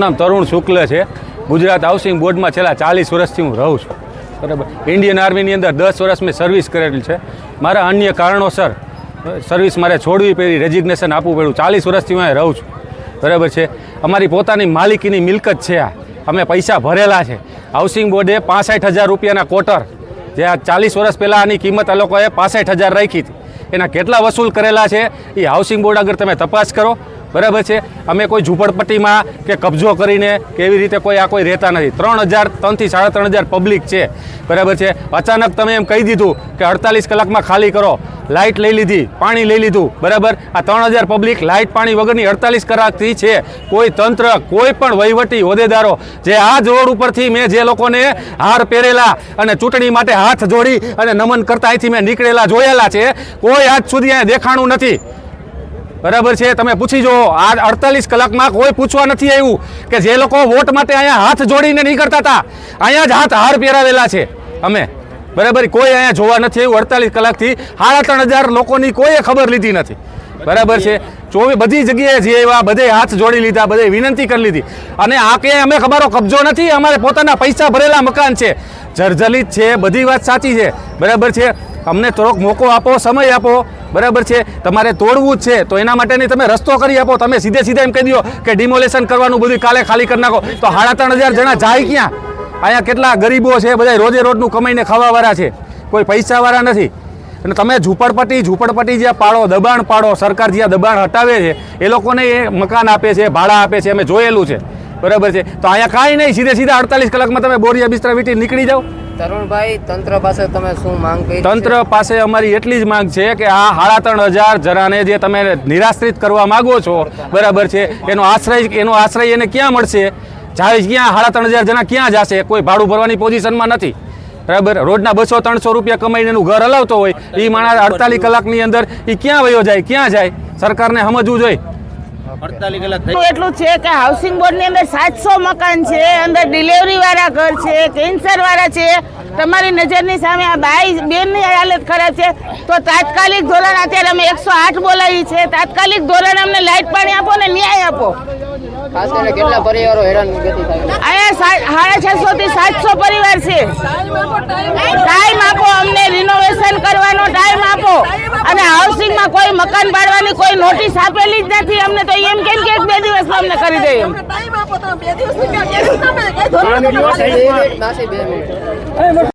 મારું નામ તરુણ શુક્લ છે. ગુજરાત હાઉસિંગ બોર્ડમાં છેલ્લા ચાલીસ વર્ષથી હું રહું છું. બરાબર. ઇન્ડિયન આર્મીની અંદર દસ વર્ષ મેં સર્વિસ કરેલી છે. મારા અન્ય કારણોસર સર્વિસ મારે છોડવી પડી, રેઝિગ્નેશન આપવું પડ્યું. ચાલીસ વર્ષથી હું રહું છું. બરાબર છે. અમારી પોતાની માલિકીની મિલકત છે આ. અમે પૈસા ભરેલા છે. હાઉસિંગ બોર્ડે પાસઠ હજાર રૂપિયાના કોટર, જે આ ચાલીસ વર્ષ પહેલાં આની કિંમત આ લોકોએ પાસઠ હજાર રાખી હતી. એના કેટલા વસૂલ કરેલા છે, એ હાઉસિંગ બોર્ડ આગળ તમે તપાસ કરો. બરાબર છે? અમે કોઈ ઝૂંપડપટ્ટીમાં કે કબજો કરીને કે એવી રીતે કોઈ આ કોઈ રહેતા નથી. ત્રણ હજાર ત્રણથી સાડા ત્રણ હજાર પબ્લિક છે. બરાબર છે? અચાનક તમે એમ કહી દીધું કે અડતાલીસ કલાકમાં ખાલી કરો. લાઇટ લઈ લીધી, પાણી લઈ લીધું. બરાબર? આ ત્રણ હજાર પબ્લિક લાઇટ, પાણી વગરની અડતાલીસ કલાકથી છે. કોઈ તંત્ર, કોઈ પણ વહીવટી હોદ્દેદારો, જે આ જ રોડ ઉપરથી મેં જે લોકોને હાર પહેરેલા અને ચૂંટણી માટે હાથ જોડી અને નમન કરતા અહીંથી મેં નીકળેલા, જોયેલા છે, કોઈ આજ સુધી અહીંયા દેખાણું નથી. બરાબર છે, તમે પૂછી જુઓ. આ અડતાલીસ કલાકમાં કોઈ પૂછવા નથી આવ્યું કે જે લોકો વોટ માટે અહીંયા હાથ જોડીને નહીં કરતા હતા, અહીંયા જ હાથ હાર પહેરાવેલા છે. અમે. બરાબર, કોઈ અહીંયા જોવા નથી આવ્યું અડતાલીસ કલાકથી. સાડા ત્રણ હજાર લોકોની કોઈએ ખબર લીધી નથી. બરાબર છે. ચોવી બધી જગ્યાએ જે એવા બધે હાથ જોડી લીધા, બધે વિનંતી કરી લીધી. અને આ ક્યાંય અમે અમારો કબજો નથી, અમારે પોતાના પૈસા ભરેલા મકાન છે. જર્જલિત છે, બધી વાત સાચી છે. બરાબર છે? અમને થોડોક મોકો આપો, સમય આપો. બરાબર છે? તમારે તોડવું જ છે. તો એના માટેની તમે રસ્તો કરી આપો. તમે સીધે સીધા એમ કહી દો કે ડિમોલેશન કરવાનું બધું કાલે ખાલી કરી નાખો. તો સાડા ત્રણ હજાર જણા જાય ક્યાં? અહીંયા કેટલા ગરીબો છે? બધા રોજે રોજનું કમાઈને ખાવાવાળા છે. કોઈ પૈસાવાળા નથી. અને તમે ઝૂંપડપટ્ટી ઝૂંપડપટ્ટી જ્યાં પાડો, દબાણ પાડો, સરકાર જ્યાં દબાણ હટાવે છે, એ લોકોને એ મકાન આપે છે, ભાડા આપે છે, અમે જોયેલું છે. બરાબર છે. તો અહીંયા કાંઈ નહીં સીધે સીધા અડતાલીસ કલાકમાં તમે બોરિયા બિસ્તરા વીટી નીકળી જાઓ. તરુણભાઈ તંત્ર પાસે તમે શું માંગ કરી તંત્ર પાસે અમારી એટલી જ માંગ છે કે આ સાડા ત્રણ હજાર જણાને જે તમે નિરાશ્રિત કરવા માંગો છો બરાબર છે એનો આશ્રય એનો આશ્રય એને ક્યાં મળશે? જાય ક્યાં સાડા ત્રણ હજાર જણા ક્યાં જશે? કોઈ ભાડું ભરવાની પોઝિશનમાં નથી. બરાબર? રોજના બસો ત્રણસો રૂપિયા કમાઈને એનું ઘર હલાવતો હોય એ માણસ અડતાલીસ કલાકની અંદર એ ક્યાં વયો જાય ક્યાં જાય? સરકારને સમજવું જોઈએ. અડતાલીસ કલાક એટલું છે કે હાઉસિંગ બોર્ડની અંદર સાતસો મકાન છે અંદર ડિલિવરી વાળા ઘર છે કેન્સર વાળા છે. તમારી નજરની સામે આ બાઈ બેનની હાલત ખરાબ છે. તો તાત્કાલિક ધોરણ અત્યારે અમે એકસો આઠ બોલાવી છે. તાત્કાલિક ધોરણ અમને લાઇટ પાણી આપો ને ન્યાય આપો. ખાસ કરીને કેટલા પરિવારો હેરાન ગતિ થાય અહીંયા સાડા છસો થી સાતસો પરિવાર છે ટાઈમ આપો અમને રિનોવેશન કરવાનો ટાઈમ આપો અને હાઉસિંગમાં કોઈ મકાન પાડવાની કોઈ નોટિસ આપેલી જ નથી. અમને તો એમ કેમ કે બે દિવસ અમને કરી દે એમ. બે મિનિટ માસી બે મિનિટ.